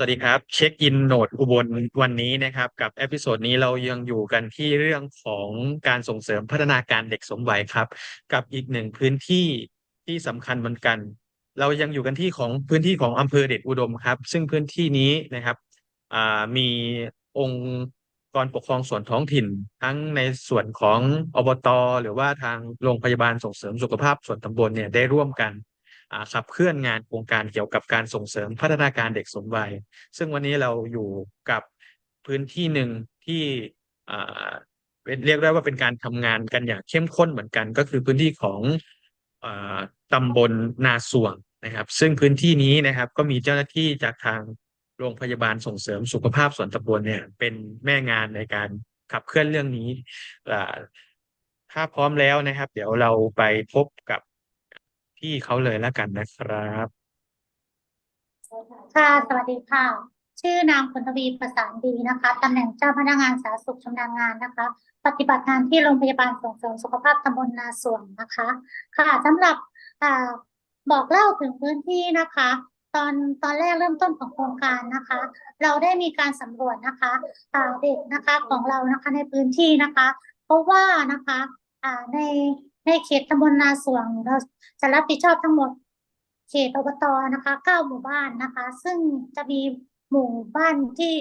สวัสดีครับ เช็คอินโหนดอุบลวันนี้นะครับ กับเอพิโซดนี้เรายังอยู่กันที่เรื่องของการส่งเสริมพัฒนาการเด็กสมวัยครับ กับอีกหนึ่งพื้นที่ที่สำคัญเหมือนกัน เรายังอยู่กันที่ของพื้นที่ของอำเภอเดชอุดมครับ ซึ่งพื้นที่นี้นะครับมีองค์กรปกครองส่วนท้องถิ่น ทั้งในส่วนของอบต หรือว่าทางโรงพยาบาลส่งเสริมสุขภาพส่วนตำบลเนี่ยได้ร่วมกัน ขับเคลื่อนงานโครงการเกี่ยวกับการส่งเสริมพัฒนาการเด็กสมวัย ซึ่งวันนี้เราอยู่กับพื้นที่หนึ่งที่เป็นเรียกได้ว่าเป็นการทำงานกันอย่างเข้มข้นเหมือนกัน ก็คือพื้นที่ของอ่าตำบลนาสวงนะครับ ซึ่งพื้นที่นี้นะครับก็มีเจ้าหน้าที่จากทางโรงพยาบาลส่งเสริมสุขภาพส่วนตำบลเนี่ยเป็นแม่งานในการขับเคลื่อนเรื่องนี้ถ้าพร้อมแล้วนะครับ เดี๋ยวเราไปพบกับ พี่เขาเลยแล้วกันนะครับ ค่ะ สวัสดีค่ะ ชื่อนางพลทวีประสานดีนะคะตำแหน่งเจ้าพนักงานสาธารณสุขชำนาญงานนะคะ ปฏิบัติงานที่โรงพยาบาลส่งเสริมสุขภาพตำบลนาสวนนะคะ ค่ะสำหรับอ่าบอกเล่าถึงพื้นที่นะคะ ตอนตอนแรกเริ่มต้นของโครงการนะคะ เราได้มีการสำรวจนะคะเด็กนะคะของเรานะคะในพื้นที่นะคะ เพราะว่านะคะอ่าใน ในเขตตำบลนาสวนเราจะรับผิดชอบทั้งหมด เขตอบตนะคะเก้าหมู่บ้านนะคะ ซึ่งจะมีหมู่บ้านที่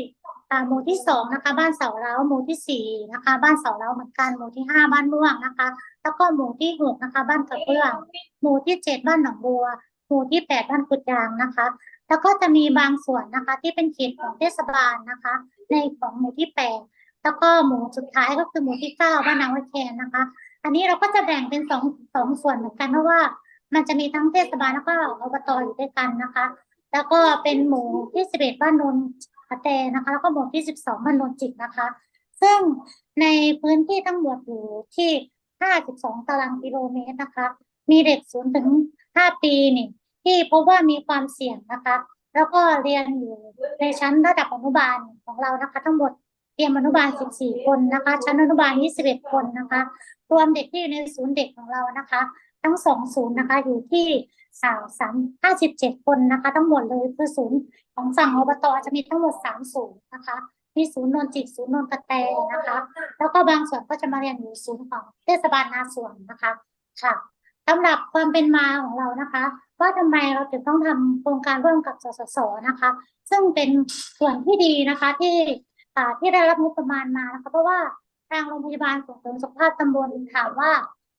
หมู่ที่สองนะคะ บ้านเสาเล้าหมู่ที่สี่นะคะ บ้านเสาเล้าเหมือนกันหมู่ที่ห้าบ้านม่วงนะคะ แล้วก็หมู่ที่หกนะคะ บ้านกระเบื้อง หมู่ที่เจ็ดบ้านหนองบัว หมู่ที่แปดบ้านกุดยางนะคะ แล้วก็จะมีบางส่วนนะคะ ที่เป็นเขตของเทศบาลนะคะ ในของหมู่ที่แปดแล้วก็หมู่สุดท้ายก็คือหมู่ที่เก้าบ้านนางวัดแคนนะคะ อันนี้เราก็จะแบ่งเป็นสองสองส่วนเหมือนกันเพราะว่ามันจะมีทั้งเทศบาลแล้วก็อบตอยู่ด้วยกันนะคะ แล้วก็เป็นหมู่ที่สิบเอ็ดบ้านนนกระแตนะคะ แล้วก็หมู่ที่สิบสองบ้านนนจิกนะคะ ซึ่งในพื้นที่ทั้งหมดอยู่ที่ห้าสิบสองตารางกิโลเมตรนะคะ มีเด็กศูนย์ถึงห้าปีนี่ที่พบว่ามีความเสี่ยงนะคะ แล้วก็เรียนอยู่ในชั้นระดับอนุบาลของเรานะคะ ทั้งหมด รียมอนุบาล 14 คนนะคะ ชั้นอนุบาล 21 คนนะคะ รวมเด็กที่อยู่ในศูนย์เด็กของเรานะคะ ทั้งสองศูนย์นะคะ อยู่ที่สามสามห้าสิบเจ็ดคนนะคะ ทั้งหมดเลยคือศูนย์ของฝั่งอบตจะมีทั้งหมดสามศูนย์นะคะมีศูนย์นนจิตศูนย์นนกระแตนะคะ แล้วก็บางส่วนก็จะมาเรียนอยู่ศูนย์ของเทศบาลนาสวนนะคะค่ะสำหรับความเป็นมาของเรานะคะ ว่าทำไมเราถึงต้องทำโครงการร่วมกับสสสนะคะ ซึ่งเป็นส่วนที่ดีนะคะที่ ที่ได้รับงบประมาณมานะคะเพราะว่าทางโรงพยาบาลส่งเสริมสุขภาพตำบลถามว่า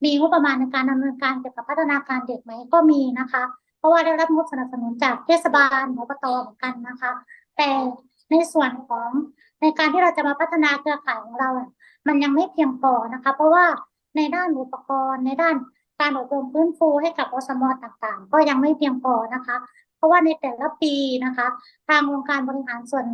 มีงบประมาณในการดำเนินการเกี่ยวกับพัฒนาการเด็กไหมก็มีนะคะ เพราะว่าได้รับงบสนับสนุนจากเทศบาลอบตเหมือนกันนะคะ แต่ในส่วนของในการที่เราจะมาพัฒนาเครือข่ายของเรา มันยังไม่เพียงพอนะคะ เพราะว่าในด้านอุปกรณ์ ในด้านการอบรมฟื้นฟูให้กับอสมต่างๆ ก็ยังไม่เพียงพอนะคะ เพราะว่าในแต่ละปีนะคะ ทางองค์การบริหารส่วน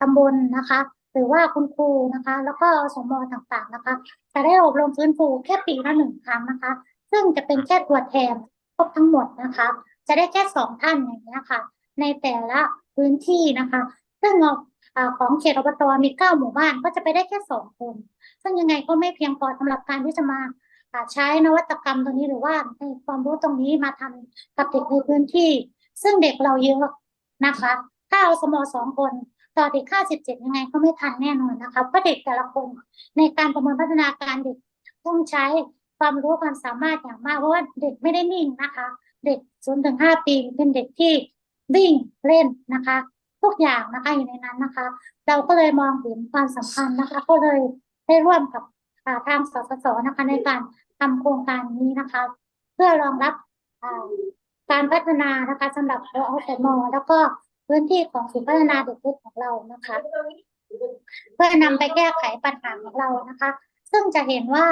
ตำบลนะคะ หรือว่าคุณครูนะคะ แล้วก็สมต่างๆนะคะ จะได้อบรมฟื้นฟูแค่ปีละหนึ่งครั้งนะคะ ซึ่งจะเป็นแค่ตัวแทนครบทั้งหมดนะคะ จะได้แค่สองท่านอย่างนี้ค่ะ ในแต่ละพื้นที่นะคะ ซึ่งของเขตอบตมีเก้าหมู่บ้านก็จะไปได้แค่สองคน ซึ่งยังไงก็ไม่เพียงพอสำหรับการที่จะมาใช้นวัตกรรมตรงนี้หรือว่าในความรู้ตรงนี้มาทำกับเด็กในพื้นที่ ซึ่งเด็กเราเยอะนะคะ ถ้าเอาสมสองคน ต่อเด็กค่าสิบเจ็ดยังไงก็ไม่ทันแน่นอนนะคะเพราะเด็กแต่ละคนในการประเมินพัฒนาการเด็กต้องใช้ความรู้ความสามารถอย่างมากเพราะว่าเด็กไม่ได้นิ่งนะคะ เด็กศูนย์ถึงห้าปีเป็นเด็กที่วิ่งเล่นนะคะทุกอย่างนะคะอยู่ในนั้นนะคะ เราก็เลยมองเห็นความสำคัญนะคะ ก็เลยได้ร่วมกับทางสสสนะคะ ในการทำโครงการนี้นะคะ เพื่อรองรับการพัฒนานะคะสำหรับอสมแล้วก็ พื้นที่ของศูนย์พัฒนาเด็กเล็กของเรานะคะ เพื่อนำไปแก้ไขปัญหาของเรานะคะ ซึ่งจะเห็นว่า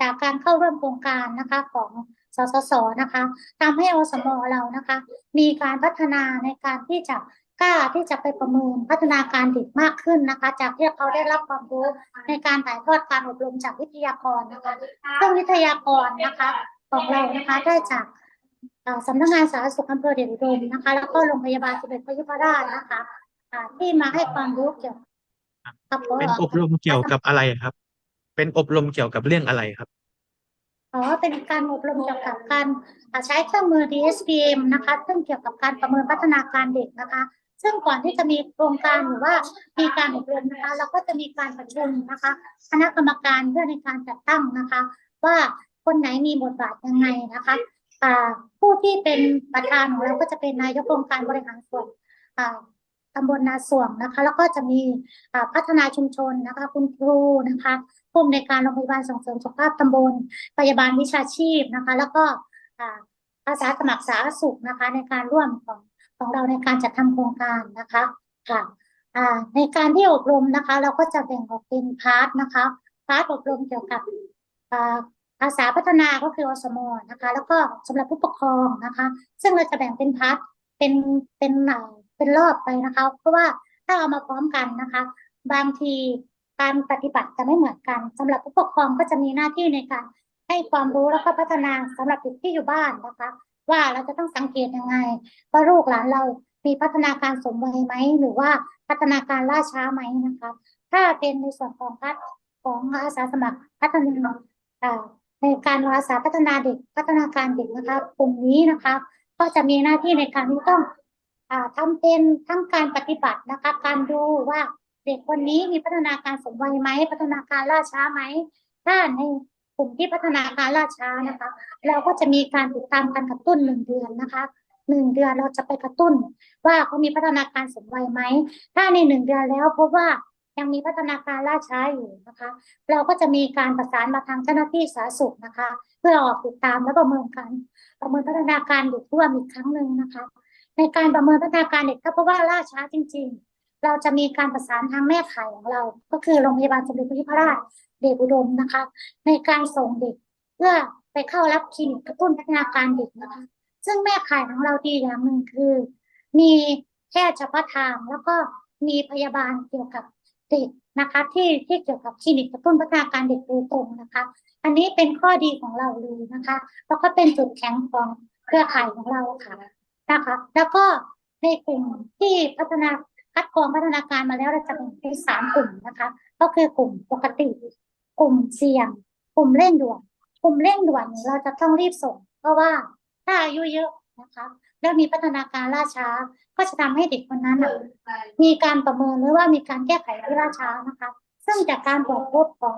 จากการเข้าร่วมโครงการนะคะของสสสนะคะทำให้อสมเรานะคะ มีการพัฒนาในการที่จะกล้าที่จะไปประเมินพัฒนาการเด็กมากขึ้นนะคะ จากที่เขาได้รับความรู้ในการถ่ายทอดการอบรมจากวิทยากรนะคะซึ่งวิทยากรนะคะของเรานะคะได้จาก สำนักงานสาธารณสุขอำเภอเดชอุดมนะคะ แล้วก็โรงพยาบาลสมเด็จพระยุพราชนะคะอ่าที่มาให้ความรู้เกี่ยวกับเป็นอบรมเกี่ยวกับอะไรครับ เป็นอบรมเกี่ยวกับเรื่องอะไรครับอ๋อเป็นการอบรมเกี่ยวกับการอ่าใช้เครื่องมือ DSPM นะคะ ซึ่งเกี่ยวกับการประเมินพัฒนาการเด็กนะคะ ซึ่งก่อนที่จะมีโครงการหรือว่ามีการอบรมนะคะ เราก็จะมีการประชุมนะคะ คณะกรรมการเพื่อในการจัดตั้งนะคะ ว่าคนไหนมีบทบาทยังไงนะคะอ่า ผู้ที่เป็นประธานของเราก็จะเป็นนายกองค์การบริหารส่วนตำบลนาสวงนะคะ แล้วก็จะมีพัฒนาชุมชนนะคะ คุณครูนะคะผู้อำนวยการโรงพยาบาลส่งเสริมสุขภาพตำบลพยาบาลวิชาชีพนะคะ แล้วก็อาสาสมัครสาธารณสุขนะคะ ในการร่วมของของเราในการจัดทำโครงการนะคะค่ะในการที่อบรมนะคะ เราก็จะแบ่งออกเป็นพาร์ทนะคะพาร์ทอบรมเกี่ยวกับ อาภาษาพัฒนาก็คืออสมนะคะ แล้วก็สำหรับผู้ปกครองนะคะ ซึ่งเราจะแบ่งเป็นพาร์ทเป็นเป็นอ่เป็นรอบไปนะคะ เพราะว่าถ้าเอามาพร้อมกันนะคะ บางทีการปฏิบัติจะไม่เหมือนกันสำหรับผู้ปกครองก็จะมีหน้าที่ในการให้ความรู้แล้วก็พัฒนาสำหรับเด็กที่อยู่บ้านนะคะ ว่าเราจะต้องสังเกตยังไงว่าลูกหลานเรามีพัฒนาการสมวัยไหมหรือว่าพัฒนาการล่าช้าไหมนะคะ ถ้าเป็นในส่วนของพัฒของอาสาสมัครพัฒนาอ่า ในการอาสาพัฒนาเด็กพัฒนาการเด็กนะคะกลุ่มนี้นะคะ ก็จะมีหน้าที่ในการที่ต้องอ่าทำเป็นทั้งการปฏิบัตินะคะ การดูว่าเด็กคนนี้มีพัฒนาการสมวัยไหมพัฒนาการล่าช้าไหมถ้าในกลุ่มที่พัฒนาการล่าช้านะคะ เราก็จะมีการติดตามการกระตุ้นหนึ่งเดือนนะคะหนึ่งเดือนเราจะไปกระตุ้น ว่าเขามีพัฒนาการสมวัยไหมถ้าในหนึ่งเดือนแล้วพบว่า ยังมีพัฒนาการล่าช้าอยู่นะคะ เราก็จะมีการประสานมาทางเจ้าหน้าที่สาธารณสุขนะคะ เพื่อออกติดตามและประเมินกันประเมินพัฒนาการเด็กร่วมอีกครั้งหนึ่งนะคะ ในการประเมินพัฒนาการเด็กถ้าพบว่าล่าช้าจริง ๆ เราจะมีการประสานทางแม่ข่ายของเรา ก็คือโรงพยาบาลสมเด็จพระยุพราชเดชอุดมนะคะ ในการส่งเด็กเพื่อไปเข้ารับคลินิกกระตุ้นพัฒนาการเด็กนะคะ ซึ่งแม่ข่ายของเราดีอย่างหนึ่งคือ มีแพทย์เฉพาะทางแล้วก็มีพยาบาลเกี่ยวกับ ด็กนะคะ ที่ที่เกี่ยวกับคลินิกกระตุ้นพัฒนาการเด็กโดยตรงนะคะ อันนี้เป็นข้อดีของเราเลยนะคะแล้วก็เป็นจุดแข็งของเครือข่ายของเราค่ะนะคะ แล้วก็ในกลุ่มที่พัฒนาคัดกรองพัฒนาการมาแล้วเราจะแบ่งเป็นสามกลุ่มนะคะ ก็คือกลุ่มปกติ กลุ่มเสี่ยง กลุ่มเร่งด่วน กลุ่มเร่งด่วนเราจะต้องรีบส่ง เพราะว่าถ้าอายุเยอะ นะคะแล้วมีพัฒนาการล่าช้า ก็จะทำให้เด็กคนนั้นน่ะมีการประเมินหรือว่ามีการแก้ไขที่ล่าช้านะคะ ซึ่งจากการตรวจพบของ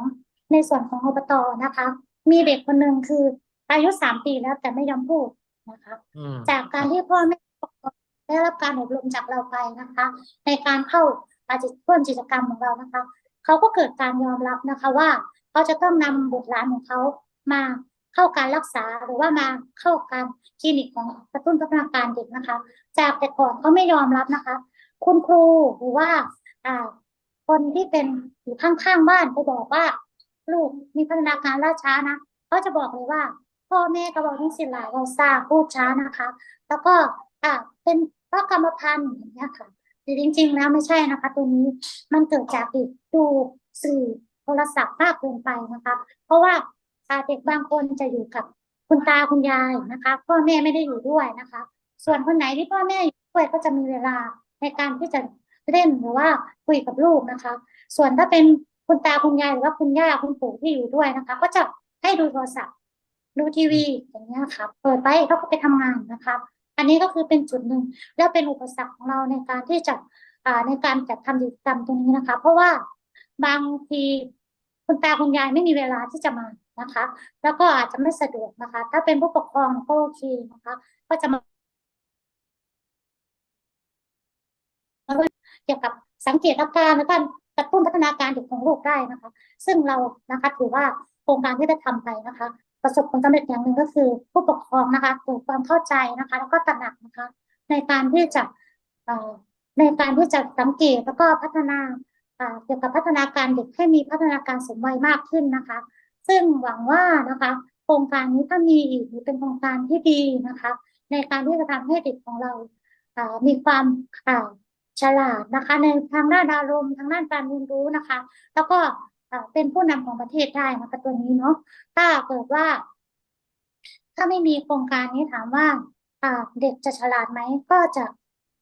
ในส่วนของอบตนะคะ มีเด็กคนหนึ่งคืออายุสามปีแล้วแต่ไม่ยอมพูดนะคะอืมจากการที่พ่อแม่ได้รับการอบรมจากเราไปนะคะ ในการเข้าอาจิตร่วมกิจกรรมของเรานะคะ เขาก็เกิดการยอมรับนะคะว่าเขาจะต้องนำบุตรหลานของเขามา เข้าการรักษาหรือว่ามาเข้าการคลินิกของกระตุ้นพัฒนาการเด็กนะคะ จากแต่ก่อนเขาไม่ยอมรับนะคะ คุณครูหรือว่าคนที่เป็นอยู่ข้างๆบ้านไปบอกว่า ลูกมีพัฒนาการล่าช้านะเขาจะบอกเลยว่า พ่อแม่ก็บอกทั้งสิ้นหลายเราทราบพูดช้านะคะ แล้วก็อ่าเป็นเพราะกรรมพันธุ์อย่างเงี้ยค่ะแต่จริง ๆ แล้วไม่ใช่นะคะตัวนี้มันเกิดจากเด็กดูสื่อโทรศัพท์มากเกินไปนะคะ เพราะว่า เด็กบางคนจะอยู่กับคุณตาคุณยายนะคะ พ่อแม่ไม่ได้อยู่ด้วยนะคะ ส่วนคนไหนที่พ่อแม่อยู่ด้วยก็จะมีเวลาในการที่จะเล่นหรือว่าคุยกับลูกนะคะ ส่วนถ้าเป็นคุณตาคุณยายหรือว่าคุณย่าคุณปู่ที่อยู่ด้วยนะคะ ก็จะให้ดูโทรศัพท์ดูทีวีอย่างเงี้ยค่ะเปิดไปเขาก็ไปทำงานนะคะ อันนี้ก็คือเป็นจุดหนึ่งแล้วเป็นอุปสรรคของเราในการที่จะอ่าในการจัดทำกิจกรรมตรงนี้นะคะ เพราะว่าบางทีคุณตาคุณยายไม่มีเวลาที่จะมา นะคะ แล้วก็อาจจะไม่สะดวกนะคะ ถ้าเป็นผู้ปกครองก็โอเคนะคะ ก็จะมาเกี่ยวกับสังเกตอาการและการกระตุ้นพัฒนาการเด็กของลูกได้นะคะ ซึ่งเรานะคะถือว่าโครงการที่ได้ทำไปนะคะ ประสบผลสำเร็จอย่างหนึ่งก็คือ ผู้ปกครองนะคะเกิดความเข้าใจนะคะ แล้วก็ตระหนักนะคะ ในการที่จะในการที่จะสังเกตแล้วก็พัฒนาเกี่ยวกับพัฒนาการเด็กให้มีพัฒนาการสมวัยมากขึ้นนะคะ ซึ่งหวังว่านะคะโครงการนี้ถ้ามีอีกเป็นโครงการที่ดีนะคะ ในการที่จะทำให้เด็กของเราามีความาฉลาดนะคะ ในทางด้านอารมณ์ทางด้านการเรียนรู้นะคะ แล้วก็เป็นผู้นำของประเทศได้นะคะตัวนี้เนาะถ้าเกิดว่า ถ้าไม่มีโครงการนี้ถามว่าาเด็กจะฉลาดไหมก็จะ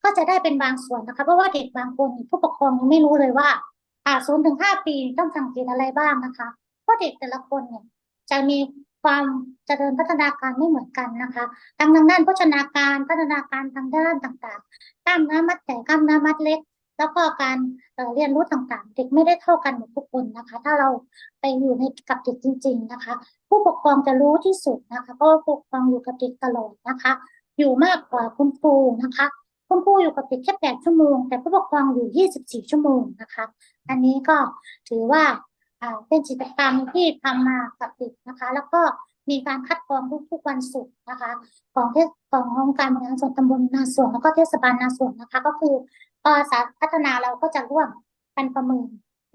ก็จะได้เป็นบางส่วนนะคะ เพราะว่าเด็กบางคนผู้ปกครองยังไม่รู้เลยว่าอ่าศูนย์ถึงห้าปีต้องสังเกตอะไรบ้างนะคะ เพราะเด็กแต่ละคนเนี่ยจะมีความเจริญพัฒนาการไม่เหมือนกันนะคะทั้งทางด้านโภชนาการพัฒนาการทางด้านต่างๆกล้ามเนื้อมัดใหญ่กล้ามเนื้อมัดเล็ก แล้วก็การเเรียนรู้ต่างๆ เด็กไม่ได้เท่ากันหมดทุกคนนะคะ ถ้าเราไปอยู่ในกับเด็กจริง ๆนะคะ ผู้ปกครองจะรู้ที่สุดนะคะเพราะผู้ปกครองอยู่กับเด็กตลอดนะคะ อยู่มากกว่าคุณครูนะคะคุณครูอยู่กับเด็กแค่แปดชั่วโมง แต่ผู้ปกครองอยู่ยี่สิบสี่ชั่วโมงนะคะ อันนี้ก็ถือว่า เป็นกิจกรรมที่ทำมากับเด็กนะคะ แล้วก็มีการคัดกรองทุกๆวันศุกร์นะคะ ของเทศขององค์การบริหารส่วนตำบลนาสวนแล้วก็เทศบาลนาสวนนะคะ ก็คืออสาพัฒนาเราก็จะร่วมกันประเมิน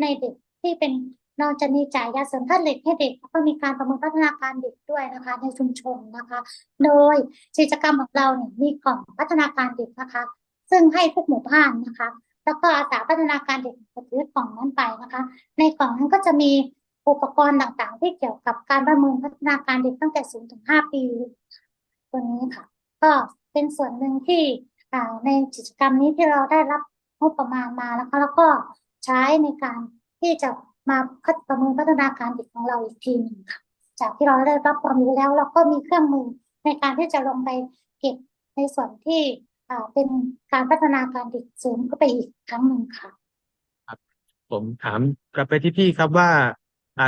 ในเด็กที่เป็นเราจะมีจ่ายยาเสริมธาตุเหล็กให้เด็กแล้วก็มีการประเมินพัฒนาการเด็กด้วยนะคะ ในชุมชนนะคะ โดยกิจกรรมของเราเนี่ยมีกล่องพัฒนาการเด็กนะคะ ซึ่งให้ทุกหมู่บ้านนะคะ แล้วก็อาสาพัฒนาการเด็กจะถือกล่องนั้นไปนะคะ ในกล่องนั้นก็จะมีอุปกรณ์ต่างๆ ที่เกี่ยวกับการประเมินพัฒนาการเด็กตั้งแต่ศูนย์ถึงห้าปี ตัวนี้ค่ะ ก็เป็นส่วนหนึ่งที่ในกิจกรรมนี้ที่เราได้รับงบประมาณมาแล้วก็แล้วก็ใช้ในการที่จะมาคัดประเมินพัฒนาการเด็กของเราอีกทีหนึ่งค่ะจากที่เราได้รับความรู้แล้ว เราก็มีเครื่องมือในการที่จะลงไปเก็บในส่วนที่ เป็นการพัฒนาการเด็กเสริมเข้าไปอีกครั้งหนึ่งค่ะผมถามกลับไปที่พี่ครับว่าอ่า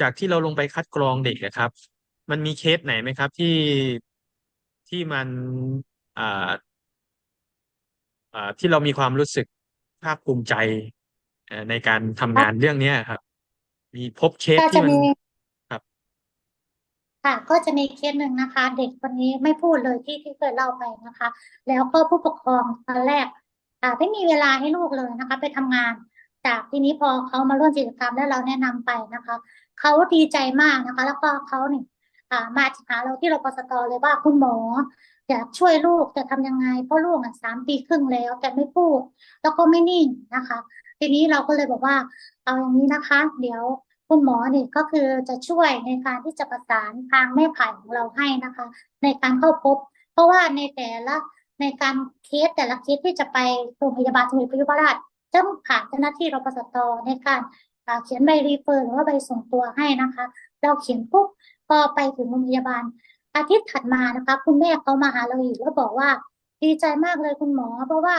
จากที่เราลงไปคัดกรองเด็กนะครับ มันมีเคสไหนไหมครับที่ที่มันอ่าอ่าที่เรามีความรู้สึกภาคภูมิใจเอ่อในการทำงานเรื่องเนี้ยครับ มีพบเคสก็ที่จะมันมีครับ ค่ะก็จะมีเคสหนึ่งนะคะ เด็กคนนี้ไม่พูดเลยที่ที่เคยเล่าไปนะคะ แล้วก็ผู้ปกครองตอนแรกอ่าไม่มีเวลาให้ลูกเลยนะคะ ไปทำงาน จากทีนี้พอเขามาร่วมกิจกรรมแล้วเราแนะนำไปนะคะเขาดีใจมากนะคะ แล้วก็เขาเนี่ยมาหาเราที่รปสตเลยว่าคุณหมออยากช่วยลูกจะทำยังไงเพราะลูกอะสามปีครึ่งแล้ว แต่ไม่พูด แล้วก็ไม่นิ่งนะคะ ทีนี้เราก็เลยบอกว่าเอาอย่างนี้นะคะ เดี๋ยว คุณหมอเนี่ยก็คือจะช่วยในการที่จะประสานทางแม่ไผ่ของเราให้นะคะ ในการเข้าพบ เพราะว่าในแต่ละในการเคสแต่ละเคสที่จะไปโรงพยาบาลสมเด็จพระยุพราชจะต้องผ่านเจ้าหน้าที่รปสตในการเขียนใบรีเฟอร์หรือว่าใบส่งตัวให้นะคะ เราเขียนปุ๊บพอไปถึงโรงพยาบาล อาทิตย์ถัดมานะคะ คุณแม่เขามาหาเราอีกแล้วบอกว่า ดีใจมากเลยคุณหมอ เพราะว่า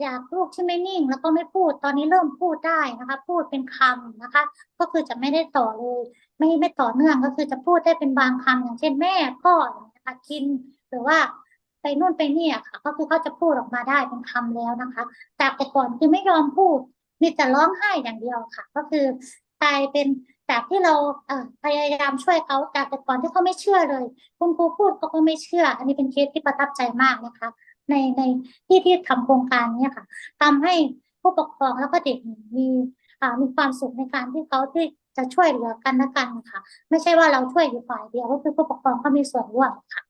อยากลูกที่ไม่นิ่งแล้วก็ไม่พูดตอนนี้เริ่มพูดได้นะคะ พูดเป็นคำนะคะ ก็คือจะไม่ได้ต่อเลยไม่ไม่ต่อเนื่องก็คือจะพูดได้เป็นบางคำอย่างเช่นแม่พ่ออย่างเงี้ค่ะกินหรือว่าไปนู่นไปนี่อะค่ะ ก็คือเขาจะพูดออกมาได้เป็นคำแล้วนะคะแต่แต่ก่อนคือไม่ยอมพูดมีแต่ร้องไห้อย่างเดียวค่ะ ก็คือกลายเป็นจากที่เราพยายามช่วยเขาจากแต่ก่อนที่เขาไม่เชื่อเลย คุณครูพูดเขาก็ไม่เชื่อ อันนี้เป็นเคสที่ประทับใจมากนะคะ ในในที่ที่ทำโครงการเนี้ค่ะทำให้ผู้ปกครองแล้วก็เด็กมีมีความสุขในการที่เขาที่จะช่วยเหลือกันและกันค่ะไม่ใช่ว่าเราช่วยอยู่ฝ่ายเดียวก็คือผู้ปกครองก็มีส่วนร่วมค่ะ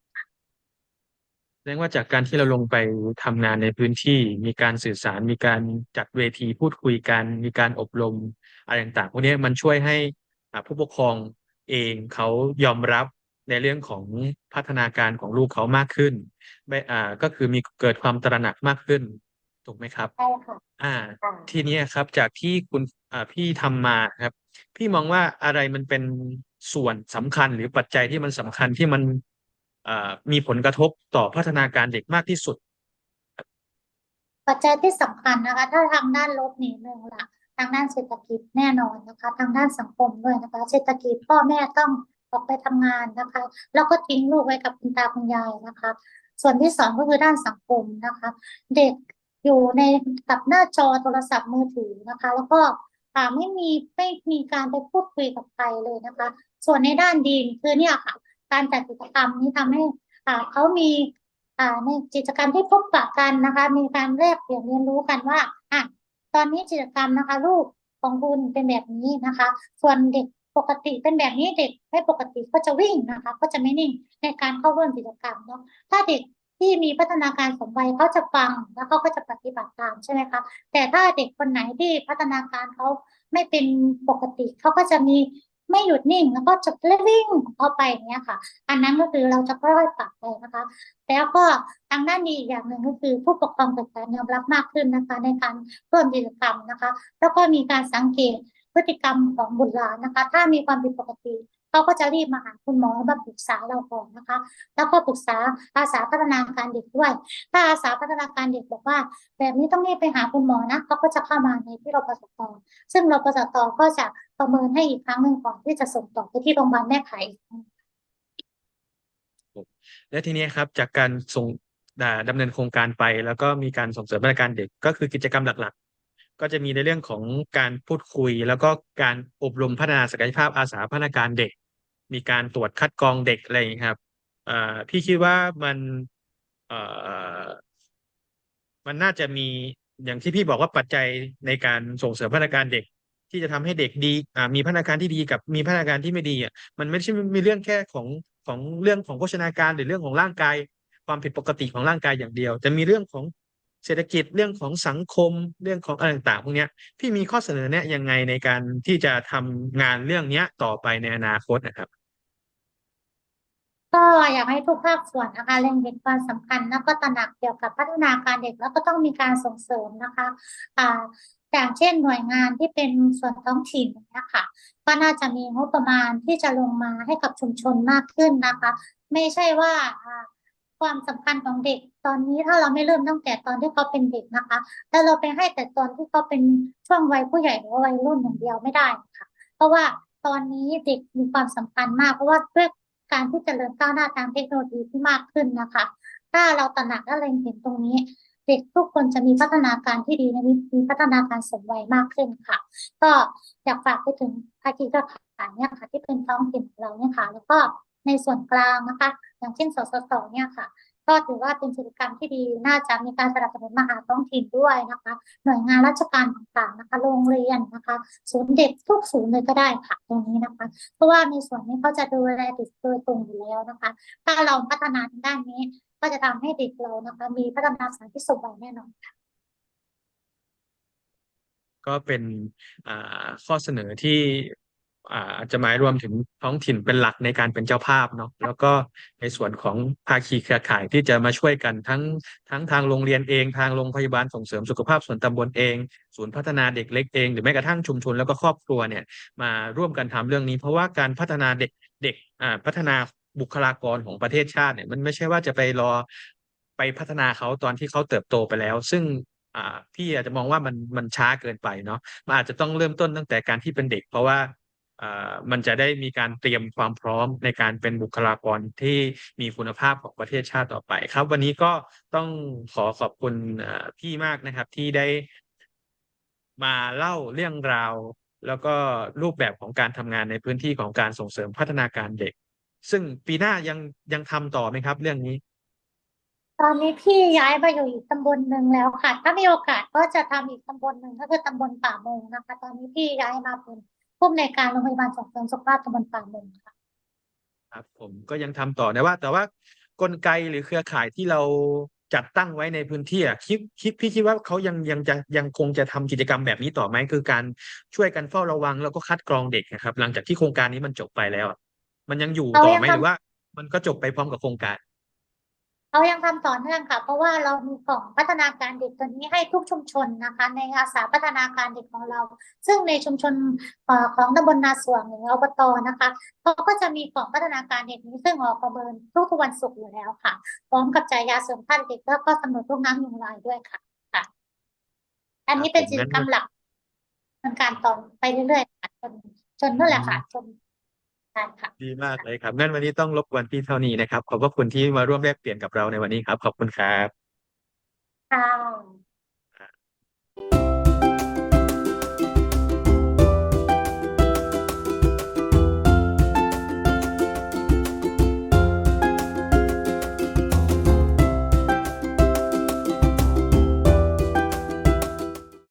แสดงว่าจากการที่เราลงไปทำงานในพื้นที่ มีการสื่อสาร มีการจัดเวทีพูดคุยกัน มีการอบรมอะไรต่างๆพวกนี้มันช่วยให้ผู้ปกครองเองเขายอมรับ ในเรื่องของพัฒนาการของลูกเขามากขึ้นไม่อ่าก็คือมีเกิดความตระหนักมากขึ้น ถูกไหมครับ ใช่ค่ะ อ่า ค่ะ ทีเนี้ยครับจากที่คุณอ่าพี่ทำมาครับ พี่มองว่าอะไรมันเป็นส่วนสำคัญหรือปัจจัยที่มันสำคัญที่มันอ่ามีผลกระทบต่อพัฒนาการเด็กมากที่สุด ปัจจัยที่สำคัญนะคะ ถ้าทางด้านลบนี่หนึ่งละทางด้านเศรษฐกิจแน่นอนนะคะ ทางด้านสังคมด้วยนะคะ เศรษฐกิจพ่อแม่ต้อง ออกไปทำงานนะคะ แล้วก็ทิ้งลูกไว้กับคุณตาคุณยายนะคะ ส่วนที่สองก็คือด้านสังคมนะคะ เด็กอยู่ในกับหน้าจอโทรศัพท์มือถือนะคะ แล้วก็ไม่มีไม่มีการไปพูดคุยกับใครเลยนะคะ ส่วนในด้านดีคือเนี่ยค่ะ การจัดกิจกรรมนี้ทำให้เขามีในกิจกรรมที่พบปะกันนะคะ มีการแลกเปลี่ยนเรียนรู้กันว่าอะตอนนี้กิจกรรมนะคะ ลูกของคุณเป็นแบบนี้นะคะ ส่วนเด็ก ปกติเป็นแบบนี้เด็กไม่ปกติก็จะวิ่งนะคะ ก็จะไม่นิ่งในการเข้าร่วมกิจกรรมเนาะถ้าเด็กที่มีพัฒนาการสมวัยเขาจะฟังแล้วเขาก็จะปฏิบัติตามใช่ไหมคะแต่ถ้าเด็กคนไหนที่พัฒนาการเขาไม่เป็นปกติเขาก็จะมีไม่หยุดนิ่งแล้วก็จะวิ่งของเข้าไปอย่างเงี้ยค่ะ อันนั้นก็คือเราจะค่อยๆปรับไปนะคะ แล้วก็ทางด้านดีอีกอย่างหนึ่งก็คือผู้ปกครองเกิดการยอมรับมากขึ้นนะคะ ในการร่วมกิจกรรมนะคะ แล้วก็มีการสังเกต พฤติกรรมของบุตรหลานนะคะ ถ้ามีความผิดปกติเขาก็จะรีบมาหาคุณหมอมาปรึกษาเราก่อนนะคะ แล้วก็ปรึกษาอาสาพัฒนาการเด็กด้วย ถ้าอาสาพัฒนาการเด็กบอกว่า แบบนี้ต้องรีบไปหาคุณหมอนะเขาก็จะเข้ามาในที่เรพสตซึ่งเรพสตก็จะประเมินให้อีกครั้งหนึ่งก่อนที่จะส่งต่อไปที่โรงพยาบาลแม่ไขอีกครั้งและทีนี้ครับจากการส่งอ่าดำเนินโครงการไป แล้วก็มีการส่งเสริมมาตรการเด็กก็คือกิจกรรมหลัก ก็จะมีในเรื่องของการพูดคุย แล้วก็การอบรมพัฒนาศักยภาพอาสาพัฒนาการเด็ก มีการตรวจคัดกรองเด็กอะไรอย่างนี้ครับพี่คิดว่ามันมันน่าจะมีอย่างที่พี่บอกว่าปัจจัยในการส่งเสริมพัฒนาการเด็ก ที่จะทำให้เด็กดีมีพัฒนาการที่ดีกับมีพัฒนาการที่ไม่ดีอะมันไม่ใช่มีเรื่องแค่ของของเรื่องของโภชนาการหรือเรื่องของร่างกาย ความผิดปกติของร่างกายอย่างเดียว จะมีเรื่องของ เศรษฐกิจเรื่องของสังคมเรื่องของอะไรต่างๆพวกนี้พี่มีข้อเสนอแนะยังไงในการที่จะทำงานเรื่องเนี้ยต่อไปในอนาคตนะครับ ก็อยากให้ทุกภาคส่วนนะคะเล็งเห็นความสำคัญ แล้วก็ตระหนักเกี่ยวกับพัฒนาการเด็กแล้วก็ต้องมีการส่งเสริมนะคะอ่าอย่างเช่นหน่วยงานที่เป็นส่วนท้องถิ่นนะคะก็น่าจะมีงบประมาณที่จะลงมาให้กับชุมชนมากขึ้นนะคะ ไม่ใช่ว่าอ่า ความสำคัญของเด็กตอนนี้ถ้าเราไม่เริ่มตั้งแต่ตอนที่เขาเป็นเด็กนะคะแล้วเราไปให้แต่ตอนที่เขาเป็นช่วงวัยผู้ใหญ่หรือวัยรุ่นอย่างเดียวไม่ได้ค่ะ เพราะว่าตอนนี้เด็กมีความสำคัญมากเพราะว่าด้วยการที่เจริญก้าวหน้าทางเทคโนโลยีที่มากขึ้นนะคะ ถ้าเราตระหนักและเล็งเห็นตรงนี้ เด็กทุกคนจะมีพัฒนาการที่ดีและมีมีพัฒนาการสมวัยมากขึ้นค่ะ ก็อยากฝากไปถึงภาคีเครือข่ายเนี่ยค่ะ ที่เป็นท้องถิ่นของเราเนี่ยค่ะ แล้วก็ ในส่วนกลางนะคะ อย่างเช่นสสสเนี่ยค่ะ ก็ถือว่าเป็นกิจกรรมที่ดีน่าจะมีการสนับสนุนมหาท้องถิ่นด้วยนะคะ หน่วยงานราชการต่างๆนะคะ โรงเรียนนะคะศูนย์เด็กทุกศูนย์เลยก็ได้ค่ะตรงนี้นะคะ เพราะว่าในส่วนนี้เขาจะดูแลเด็กโดยตรงอยู่แล้วนะคะ ถ้าเราพัฒนาด้านนี้ก็จะทำให้เด็กเรานะคะ มีพัฒนาการที่สมบูรณ์แน่นอนค่ะก็เป็นข้อเสนอที่ อาจจะหมายรวมถึงท้องถิ่นเป็นหลักในการเป็นเจ้าภาพเนาะแล้วก็ในส่วนของภาคีเครือข่ายที่จะมาช่วยกันทั้งทั้งทางโรงเรียนเอง ทางโรงพยาบาลส่งเสริมสุขภาพส่วนตำบลเอง ศูนย์พัฒนาเด็กเล็กเอง หรือแม้กระทั่งชุมชนแล้วก็ครอบครัวเนี่ยมาร่วมกันทำเรื่องนี้ เพราะว่าการพัฒนาเด็กเด็กพัฒนาบุคลากรของประเทศชาติเนี่ยมันไม่ใช่ว่าจะไปรอไปพัฒนาเขาตอนที่เขาเติบโตไปแล้ว ซึ่งพี่อาจจะมองว่ามันมันช้าเกินไปเนาะมันอาจจะต้องเริ่มต้นตั้งแต่การที่เป็นเด็ก เพราะว่า มันจะได้มีการเตรียมความพร้อมในการเป็นบุคลากรที่มีคุณภาพของประเทศชาติต่อไปครับ วันนี้ก็ต้องขอขอบคุณพี่มากนะครับที่ได้มาเล่าเรื่องราว แล้วก็รูปแบบของการทำงานในพื้นที่ของการส่งเสริมพัฒนาการเด็ก ซึ่งปีหน้ายังยังทำต่อไหมครับ เรื่องนี้ ตอนนี้พี่ย้ายมาอยู่อีกตำบลหนึ่งแล้วค่ะ ถ้ามีโอกาสก็จะทำอีกตำบลหนึ่งก็คือตำบลป่าโมงนะคะ ตอนนี้พี่ย้ายมาเป็น ผู้อำนวยการโรงพยาบาลส่งเสริมสุขภาพตำบลป่าโมงค่ะ ครับผมก็ยังทำต่อนะว่า แต่ว่ากลไกหรือเครือข่ายที่เราจัดตั้งไว้ในพื้นที่อะคิดคิดพี่คิดว่าเขายังยังจะยังคงจะทำกิจกรรมแบบนี้ต่อไหมคือการช่วยกันเฝ้าระวังแล้วก็คัดกรองเด็กนะครับ หลังจากที่โครงการนี้มันจบไปแล้วอะมันยังอยู่เขาต่อยังไหมทำ หรือว่า มันก็จบไปพร้อมกับโครงการ เรายังทำต่อเนื่องค่ะ เพราะว่าเรามีกล่องพัฒนาการเด็กตัวนี้ให้ทุกชุมชนนะคะ ในอาสาพัฒนาการเด็กของเรา ซึ่งในชุมชนเอ่อของตำบลนาสวงหรืออบตนะคะเขาก็จะมีกล่องพัฒนาการเด็กนี้ซึ่งออกประเมินทุกๆวันศุกร์อยู่แล้วค่ะ พร้อมกับจ่ายยาเสริมธาตุเด็กแล้วก็กำหนดลูกน้ำยุงลายด้วยค่ะค่ะ อันนี้เป็นครับผมกิจกรรมหลักทำการต่อไปเรื่อยๆค่ะจนจนนั่นแหละค่ะจน ได้ค่ะ ดีมากเลยครับ งั้นวันนี้ต้องรบกวนพี่เท่านี้นะครับ ขอบพระคุณที่มาร่วมแลกเปลี่ยนกับเราในวันนี้ครับ ขอบคุณครับ ค่ะ